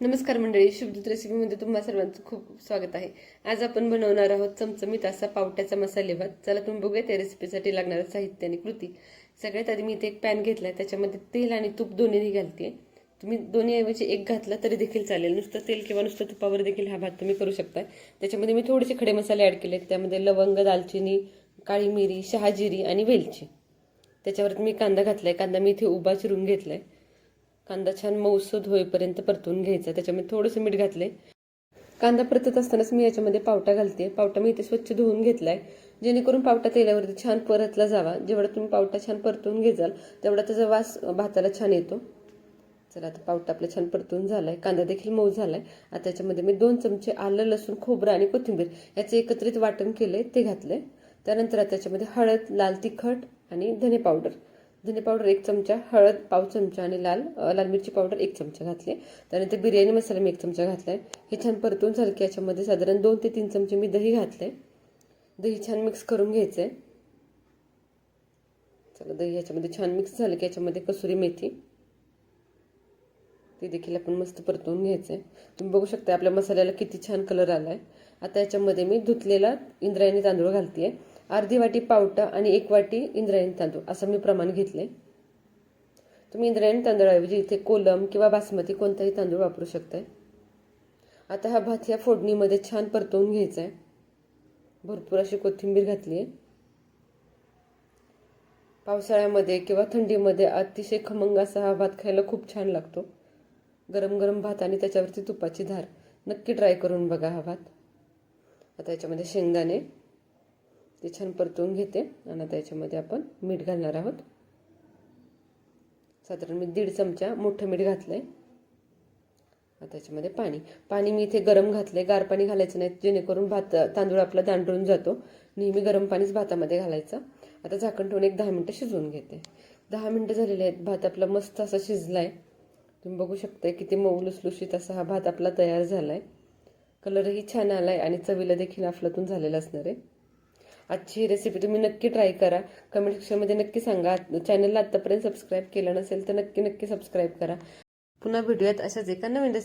नमस्कार मंडळी शुभदूत रेसिपीमध्ये तुम्हा सर्वांचं खूप स्वागत आहे. आज आपण बनवणार आहोत चमचमीत असा पावट्याचा मसाले भात. चला तुम्ही बघूया त्या रेसिपीसाठी लागणारं साहित्य आणि कृती. सगळ्यात आधी मी इथे एक पॅन घेतलाय त्याच्यामध्ये तेल आणि तूप दोन्ही घालते. तुम्ही दोन्ही ऐवजी एक घातला तरी देखील चालेल. नुसतं तेल किंवा नुसतं तुपावर देखील हा भात तुम्ही करू शकता त्याच्यामध्ये मी थोडेसे खडे मसाले ॲड केले त्यामध्ये लवंग दालचिनी काळी मिरी शहाजिरी आणि वेलची. त्याच्यावर मी कांदा घातलाय. कांदा मी इथे उभा चिरून घेतलाय. कांदा छान मऊसूद होईपर्यंत परतून घ्यायचा. त्याच्यामध्ये थोडंसं मीठ घातले कांदा परतत असतानाच मी याच्यामध्ये पावटा घालते. पावटा मी इथे स्वच्छ धुवून घेतलाय. जेणेकरून पावटा तेलावरती छान परतला जावा. जेवढा तुम्ही पावटा छान परतून घेजाल तेवढा त्याचा वास भाताला छान येतो. चला आता पावटा आपला छान परतून झालाय. कांदा देखील मऊ झालाय. आता त्याच्यामध्ये मी दोन चमचे आलं लसूण खोबरं आणि कोथिंबीर याचे एकत्रित वाटण केले ते घातले त्यानंतर आता त्याच्यामध्ये हळद लाल तिखट आणि धने पावडर. धने पावडर एक चमचा हळद पाव चमचा आणि लाल लाल मिरची पावडर एक चमचा घातले. त्यानंतर बिर्याणी मसाला मी एक चमचा घातला आहे हे छान परतून झालं की याच्यामध्ये साधारण दोन ते तीन चमचे मी दही घातले. दही छान मिक्स करून घ्यायचंय. चला दही याच्यामध्ये छान मिक्स झालं की याच्यामध्ये कसुरी मेथी. ते देखील आपण मस्त परतवून घ्यायचं आहे तुम्ही बघू शकता आपल्या मसाल्याला किती छान कलर आला आहे आता याच्यामध्ये मी धुतलेला इंद्रायणी तांदूळ घालते आहे अर्धी वाटी पावटा आणि एक वाटी इंद्रायणी तांदूळ असं मी प्रमाण घेतले तुम्ही इंद्रायणी तांदळाऐवजी इथे कोलम किंवा बासमती कोणताही तांदूळ वापरू शकताय. आता हा भात या फोडणीमध्ये छान परतवून घ्यायचा आहे भरपूर अशी कोथिंबीर घातली आहे पावसाळ्यामध्ये किंवा थंडीमध्ये अतिशय खमंग असा हा भात खायला खूप छान लागतो. गरम गरम भात आणि त्याच्यावरती तुपाची धार. नक्की ट्राय करून बघा हा भात. आता याच्यामध्ये शेंगदाणे. ते छान परतवून घेते आणि त्याच्यामध्ये आपण मीठ घालणार आहोत. साधारण मी दीड चमचा मोठं मीठ घातलं आहे त्याच्यामध्ये पाणी. पाणी मी इथे गरम घातले गार पाणी घालायचं नाही जेणेकरून भात तांदूळ आपला दांडून जातो. नेहमी गरम पाणीच भातामध्ये घालायचं. आता झाकण ठेवून एक दहा मिनटं शिजवून घेते. दहा मिनटं झालेले आहेत. भात आपला मस्त असा शिजला आहे तुम्ही बघू शकताय किती मऊ लुसलुशीत असा हा भात आपला तयार झाला आहे कलरही छान आला आहे आणि चवीला देखील अफलातून झालेला असणार आहे. आजची रेसिपी तुम्ही नक्की ट्राय करा. कमेंट सेक्शनमध्ये नक्की सांगा. चॅनलला आत्तापर्यंत सबस्क्राईब केलं नसेल तर नक्की नक्की सबस्क्राईब करा. पुन्हा भेटूयात अशाच एका नवीन